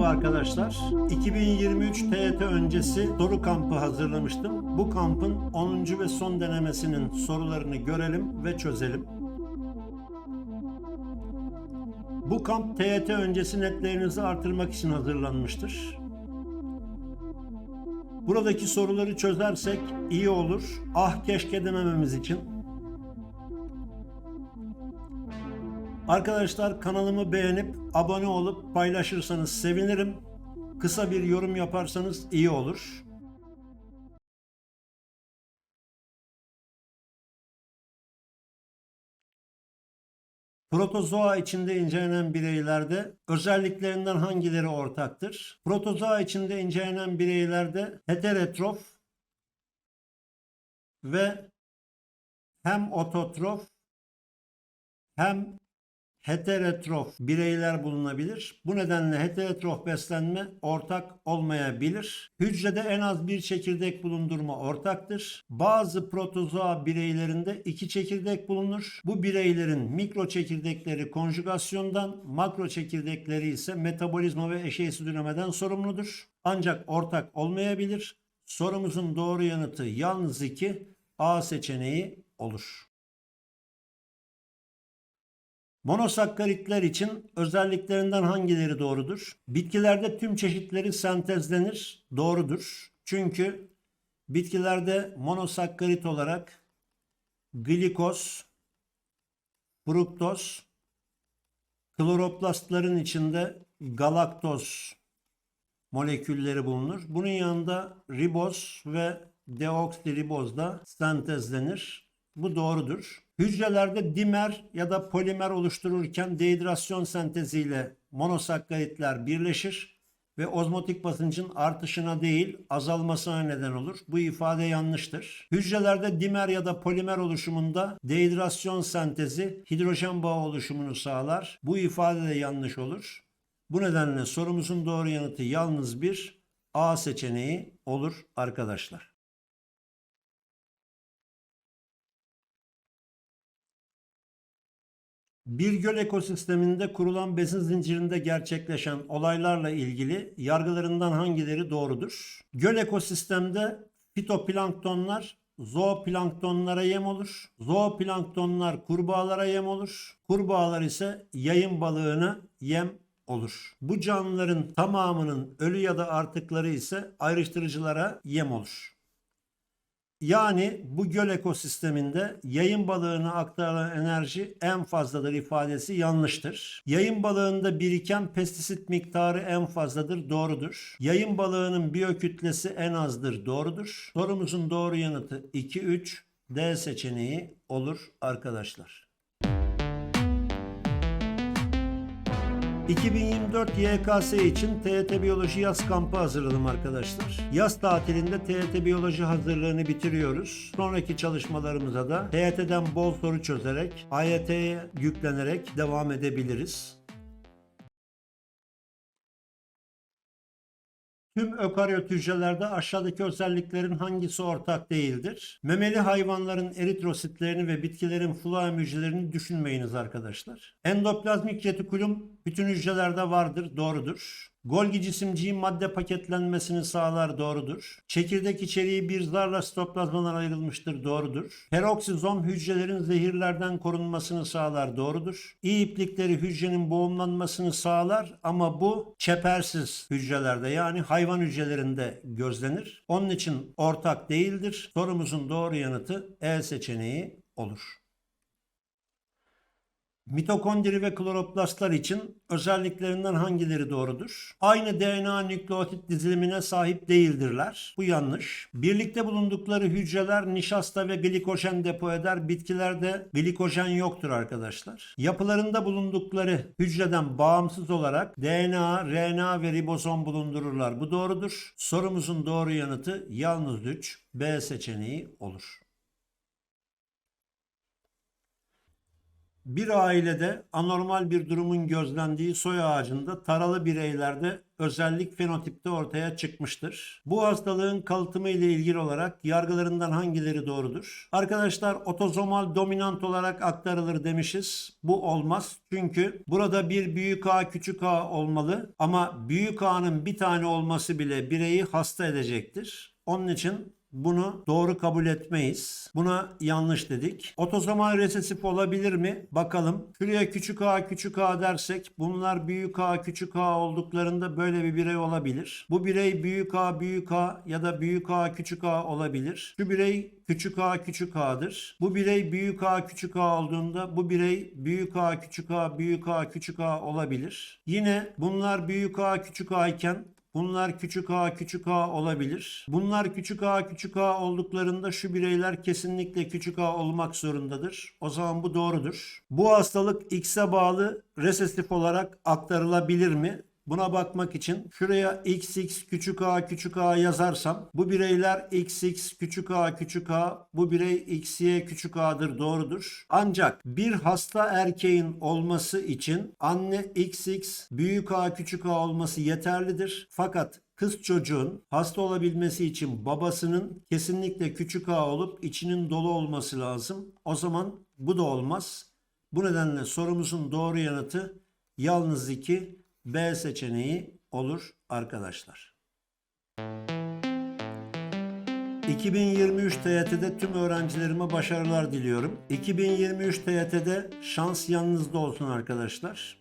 Merhaba arkadaşlar. 2023 TYT öncesi soru kampı hazırlamıştım. Bu kampın 10. ve son denemesinin sorularını görelim ve çözelim. Bu kamp TYT öncesi netlerinizi artırmak için hazırlanmıştır. Buradaki soruları çözersek iyi olur. Ah keşke demememiz için. Arkadaşlar kanalımı beğenip abone olup paylaşırsanız sevinirim. Kısa bir yorum yaparsanız iyi olur. Protozoa içinde incelenen bireylerde özelliklerinden hangileri ortaktır? Protozoa içinde incelenen bireylerde heterotrof ve hem ototrof hem heterotrof bireyler bulunabilir. Bu nedenle heterotrof beslenme ortak olmayabilir. Hücrede en az bir çekirdek bulundurma ortaktır. Bazı protozoa bireylerinde iki çekirdek bulunur. Bu bireylerin mikro çekirdekleri konjugasyondan, makro çekirdekleri ise metabolizma ve eşeğsi üremeden sorumludur. Ancak ortak olmayabilir. Sorumuzun doğru yanıtı yalnız 2 A seçeneği olur. Monosakkaritler için özelliklerinden hangileri doğrudur? Bitkilerde tüm çeşitleri sentezlenir. Doğrudur. Çünkü bitkilerde monosakkarit olarak glikoz, fruktoz, kloroplastların içinde galaktoz molekülleri bulunur. Bunun yanında riboz ve deoksiriboz da sentezlenir. Bu doğrudur. Hücrelerde dimer ya da polimer oluştururken dehidrasyon senteziyle monosakkaritler birleşir ve ozmotik basıncın artışına değil azalmasına neden olur. Bu ifade yanlıştır. Hücrelerde dimer ya da polimer oluşumunda dehidrasyon sentezi hidrojen bağı oluşumunu sağlar. Bu ifade de yanlış olur. Bu nedenle sorumuzun doğru yanıtı yalnız bir A seçeneği olur arkadaşlar. Bir göl ekosisteminde kurulan besin zincirinde gerçekleşen olaylarla ilgili yargılarından hangileri doğrudur? Göl ekosistemde fitoplanktonlar zooplanktonlara yem olur. Zooplanktonlar kurbağalara yem olur. Kurbağalar ise yayın balığına yem olur. Bu canlıların tamamının ölü ya da artıkları ise ayrıştırıcılara yem olur. Yani bu göl ekosisteminde yayın balığına aktarılan enerji en fazladır ifadesi yanlıştır. Yayın balığında biriken pestisit miktarı en fazladır doğrudur. Yayın balığının biyokütlesi en azdır doğrudur. Sorumuzun doğru yanıtı 2 3 D seçeneği olur arkadaşlar. 2024 YKS için TYT Biyoloji yaz kampı hazırladım arkadaşlar. Yaz tatilinde TYT Biyoloji hazırlığını bitiriyoruz. Sonraki çalışmalarımıza da TYT'den bol soru çözerek, AYT'ye yüklenerek devam edebiliriz. Tüm ökaryot hücrelerde aşağıdaki özelliklerin hangisi ortak değildir? Memeli hayvanların eritrositlerini ve bitkilerin floem hücrelerini düşünmeyiniz arkadaşlar. Endoplazmik retikulum bütün hücrelerde vardır, doğrudur. Golgi cisimciğin madde paketlenmesini sağlar doğrudur. Çekirdek içeriği bir zarla sitoplazmadan ayrılmıştır doğrudur. Peroksizom hücrelerin zehirlerden korunmasını sağlar doğrudur. İyi iplikleri hücrenin boğumlanmasını sağlar ama bu çepersiz hücrelerde yani hayvan hücrelerinde gözlenir. Onun için ortak değildir. Sorumuzun doğru yanıtı E seçeneği olur. Mitokondri ve kloroplastlar için özelliklerinden hangileri doğrudur? Aynı DNA nükleotit dizilimine sahip değildirler. Bu yanlış. Birlikte bulundukları hücreler nişasta ve glikojen depo eder. Bitkilerde glikojen yoktur arkadaşlar. Yapılarında bulundukları hücreden bağımsız olarak DNA, RNA ve ribozom bulundururlar. Bu doğrudur. Sorumuzun doğru yanıtı yalnız 3 B seçeneği olur. Bir ailede anormal bir durumun gözlendiği soy ağacında taralı bireylerde özellik fenotipte ortaya çıkmıştır. Bu hastalığın kalıtımı ile ilgili olarak yargılarından hangileri doğrudur? Arkadaşlar otozomal dominant olarak aktarılır demişiz. Bu olmaz. Çünkü burada bir büyük A küçük A olmalı ama büyük A'nın bir tane olması bile bireyi hasta edecektir. Onun için bunu doğru kabul etmeyiz. Buna yanlış dedik. Otozomal resesif olabilir mi? Bakalım. Şuraya küçük a küçük a dersek bunlar büyük a küçük a olduklarında böyle bir birey olabilir. Bu birey büyük a büyük a ya da büyük a küçük a olabilir. Şu birey küçük a küçük a'dır. Bu birey büyük a küçük a olduğunda bu birey büyük a küçük a büyük a küçük a olabilir. Yine bunlar büyük a küçük a iken Bunlar küçük a küçük a olabilir. Bunlar küçük a küçük a olduklarında şu bireyler kesinlikle küçük a olmak zorundadır. O zaman bu doğrudur. Bu hastalık X'e bağlı resesif olarak aktarılabilir mi? Buna bakmak için şuraya XX küçük a küçük a yazarsam bu bireyler XX küçük a küçük a bu birey XY küçük a'dır doğrudur. Ancak bir hasta erkeğin olması için anne XX büyük a küçük a olması yeterlidir. Fakat kız çocuğun hasta olabilmesi için babasının kesinlikle küçük a olup içinin dolu olması lazım. O zaman bu da olmaz. Bu nedenle sorumuzun doğru yanıtı yalnız 2 B seçeneği olur arkadaşlar. 2023 TYT'de tüm öğrencilerime başarılar diliyorum. 2023 TYT'de şans yanınızda olsun arkadaşlar.